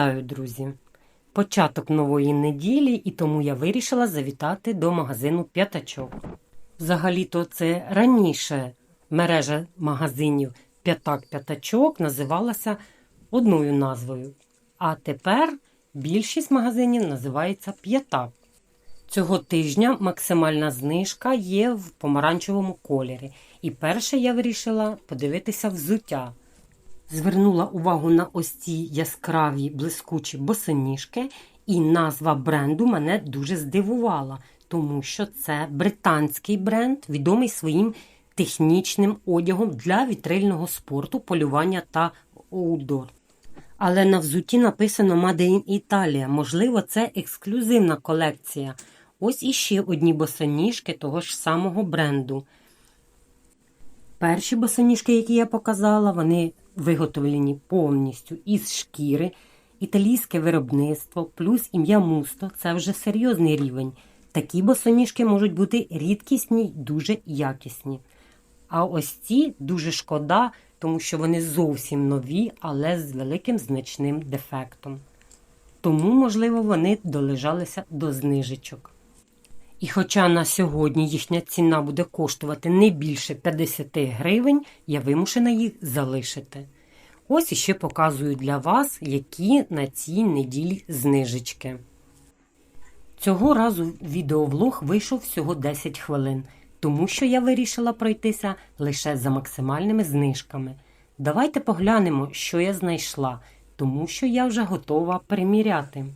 Вітаю, друзі! Початок нової неділі, і тому я вирішила завітати до магазину П'ятачок. Взагалі-то це раніше мережа магазинів П'ятак-П'ятачок називалася одною назвою. А тепер більшість магазинів називається П'ятак. Цього тижня максимальна знижка є в помаранчевому кольорі. І перше я вирішила подивитися взуття. Звернула увагу на ось ці яскраві блискучі босоніжки, і назва бренду мене дуже здивувала, тому що це британський бренд, відомий своїм технічним одягом для вітрильного спорту, полювання та аудор. Але на взутті написано Made in Italia. Можливо, це ексклюзивна колекція. Ось іще одні босоніжки того ж самого бренду. Перші босоніжки, які я показала, вони виготовлені повністю із шкіри, італійське виробництво, плюс ім'я мусто це вже серйозний рівень. Такі босоніжки можуть бути рідкісні й дуже якісні. А ось ці дуже шкода, тому що вони зовсім нові, але з великим значним дефектом. Тому, можливо, вони долежалися до знижечок. І хоча на сьогодні їхня ціна буде коштувати не більше 50 гривень, я вимушена їх залишити. Ось іще показую для вас, які на цій неділі знижечки. Цього разу відеовлог вийшов всього 10 хвилин, тому що я вирішила пройтися лише за максимальними знижками. Давайте поглянемо, що я знайшла, тому що я вже готова приміряти.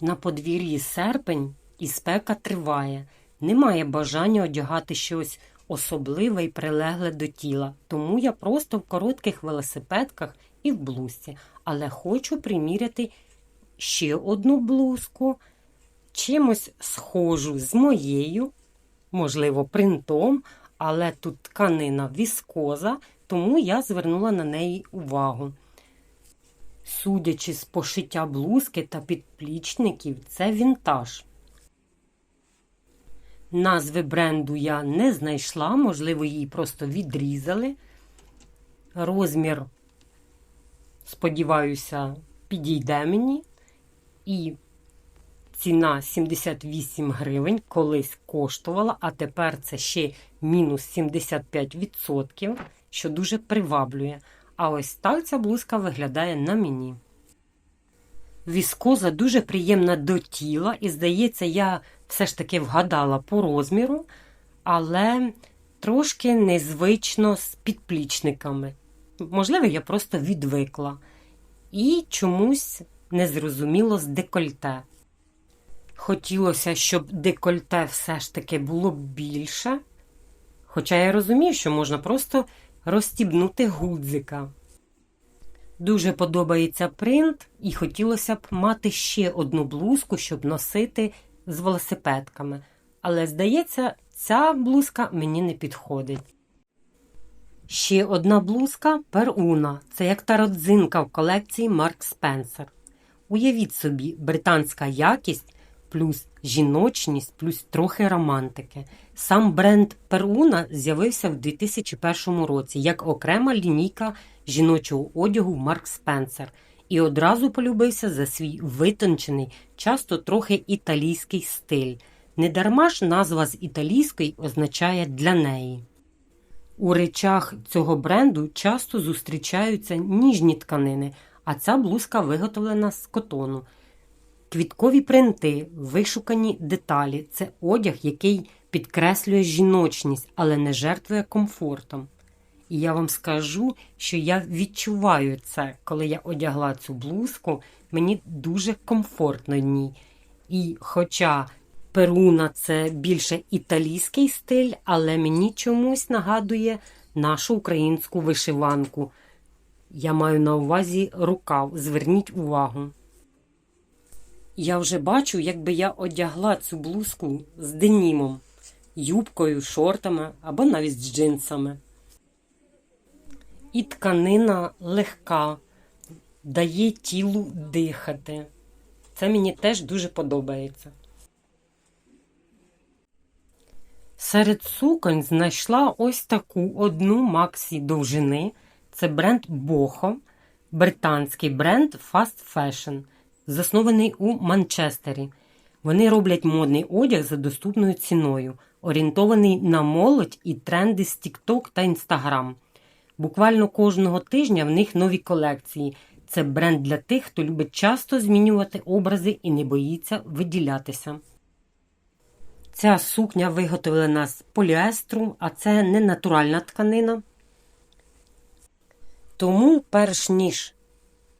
На подвір'ї серпень і спека триває. Немає бажання одягати щось особливе і прилегле до тіла, тому я просто в коротких велосипедках і в блузці, але хочу приміряти ще одну блузку, чимось схожу з моєю, можливо, принтом, але тут тканина віскоза, тому я звернула на неї увагу. Судячи з пошиття блузки та підплічників, це вінтаж. Назви бренду я не знайшла, можливо, її просто відрізали. Розмір, сподіваюся, підійде мені. І ціна 78 гривень колись коштувала, а тепер це ще мінус 75%, що дуже приваблює. А ось так ця блузка виглядає на мені. Віскоза дуже приємна до тіла, і, здається, я все ж таки вгадала по розміру, але трошки незвично з підплічниками. Можливо, я просто відвикла. І чомусь незрозуміло з декольте. Хотілося, щоб декольте все ж таки було більше. Хоча я розумію, що можна просто розстібнути гудзика. Дуже подобається принт, і хотілося б мати ще одну блузку, щоб носити з велосипедками. Але, здається, ця блузка мені не підходить. Ще одна блузка перуна. Це як та родзинка в колекції Марк Спенсер. Уявіть собі, британська якість плюс жіночність, плюс трохи романтики. Сам бренд Перуна з'явився в 2001 році як окрема лінійка жіночого одягу Марк Спенсер і одразу полюбився за свій витончений, часто трохи італійський стиль. Недарма ж назва з італійської означає для неї. У речах цього бренду часто зустрічаються ніжні тканини, а ця блузка виготовлена з котону. Квіткові принти, вишукані деталі це одяг, який підкреслює жіночність, але не жертвує комфортом. І я вам скажу, що я відчуваю це, коли я одягла цю блузку, мені дуже комфортно в ній. І хоча перуна це більше італійський стиль, але мені чомусь нагадує нашу українську вишиванку. Я маю на увазі рукав, зверніть увагу. Я вже бачу, якби я одягла цю блузку з денімом, юбкою, шортами або навіть з джинсами. І тканина легка, дає тілу дихати. Це мені теж дуже подобається. Серед суконь знайшла ось таку одну максі довжини. Це бренд Бохо. британський бренд Fast Fashion, заснований у Манчестері. Вони роблять модний одяг за доступною ціною, орієнтований на молодь і тренди з TikTok та Instagram. Буквально кожного тижня в них нові колекції. Це бренд для тих, хто любить часто змінювати образи і не боїться виділятися. Ця сукня виготовлена з поліестру, а це не натуральна тканина. Тому, перш ніж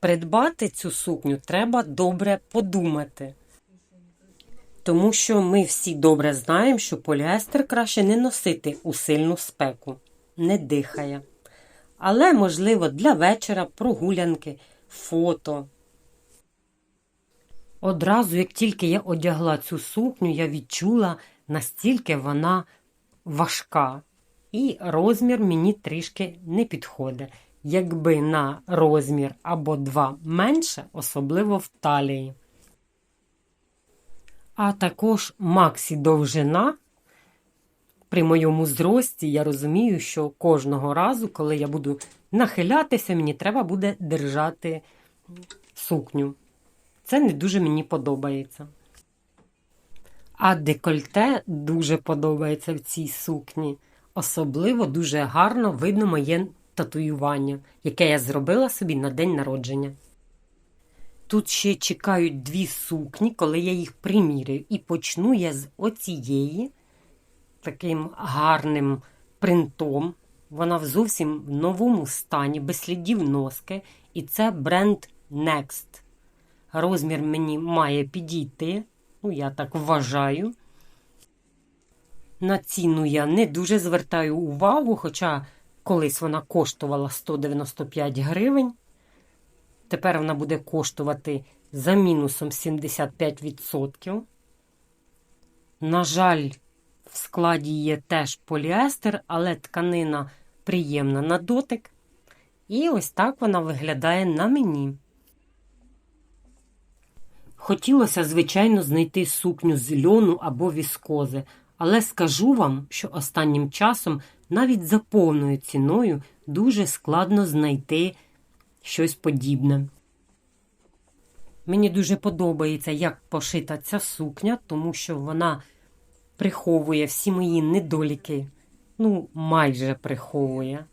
придбати цю сукню, треба добре подумати. Тому що ми всі добре знаємо, що поліестер краще не носити у сильну спеку, не дихає. Але, можливо, для вечора, прогулянки, фото. Одразу, як тільки я одягла цю сукню, я відчула, настільки вона важка. І розмір мені трішки не підходить. Якби на розмір або два менше, особливо в талії. А також максі довжина. При моєму зрості я розумію, що кожного разу, коли я буду нахилятися, мені треба буде держати сукню. Це не дуже мені подобається. А декольте дуже подобається в цій сукні. Особливо дуже гарно видно моє татуювання, яке я зробила собі на день народження. Тут ще чекають дві сукні, коли я їх приміряю. І почну я з оцієї таким гарним принтом. Вона в зовсім новому стані, без слідів носки. І це бренд Next. Розмір мені має підійти. Ну, я так вважаю. На ціну я не дуже звертаю увагу, хоча колись вона коштувала 195 гривень. Тепер вона буде коштувати за мінусом 75%. На жаль, в складі є теж поліестер, але тканина приємна на дотик. І ось так вона виглядає на мені. Хотілося, звичайно, знайти сукню з льону або віскози, але скажу вам, що останнім часом навіть за повною ціною дуже складно знайти щось подібне. Мені дуже подобається, як пошита ця сукня, тому що вона приховує всі мої недоліки. Ну, майже приховує.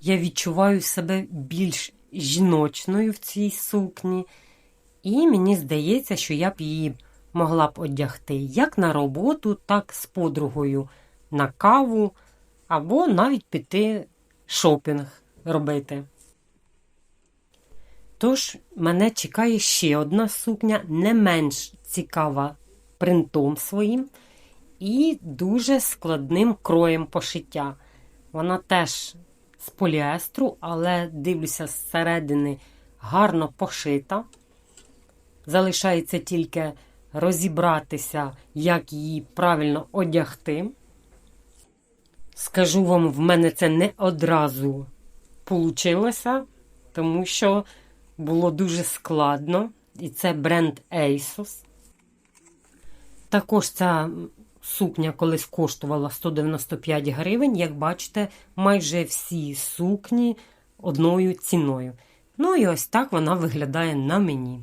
Я відчуваю себе більш жіночною в цій сукні, і мені здається, що я б її могла б одягти як на роботу, так з подругою на каву, або навіть піти шопінг робити. Тож, мене чекає ще одна сукня, не менш цікава принтом своїм і дуже складним кроєм пошиття. Вона теж з поліестру, але дивлюся, зсередини гарно пошита. Залишається тільки розібратися, як її правильно одягти. Скажу вам, в мене це не одразу получилося, тому що було дуже складно. І це бренд ASOS. Також ця сукня колись коштувала 195 гривень, як бачите, майже всі сукні одною ціною. Ну і ось так вона виглядає на мені.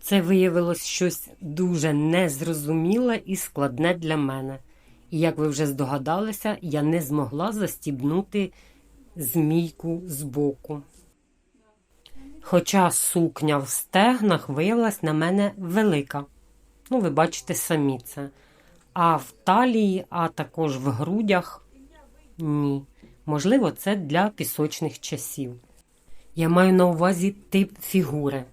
Це виявилось щось дуже незрозуміле і складне для мене. І як ви вже здогадалися, я не змогла застібнути змійку з боку. Хоча сукня в стегнах виявилась на мене велика. Ну, ви бачите самі це. А в талії, а також в грудях ні. Можливо, це для пісочних часів. Я маю на увазі тип фігури,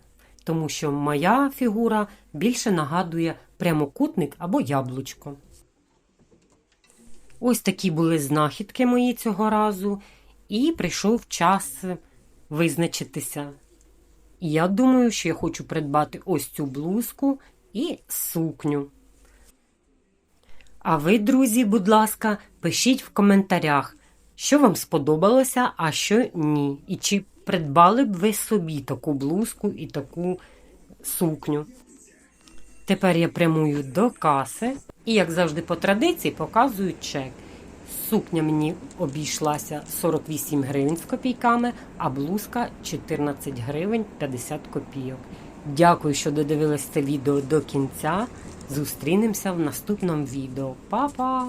тому що моя фігура більше нагадує прямокутник або яблучко. Ось такі були знахідки мої цього разу, і прийшов час визначитися. І я думаю, що я хочу придбати ось цю блузку і сукню. А ви, друзі, будь ласка, пишіть в коментарях, що вам сподобалося, а що ні. І чи придбали б ви собі таку блузку і таку сукню. Тепер я прямую до каси і, як завжди, по традиції, показую чек. Сукня мені обійшлася 48 гривень з копійками, а блузка 14 гривень 50 копійок. Дякую, що додивились це відео до кінця. Зустрінемося в наступному відео. Па-па!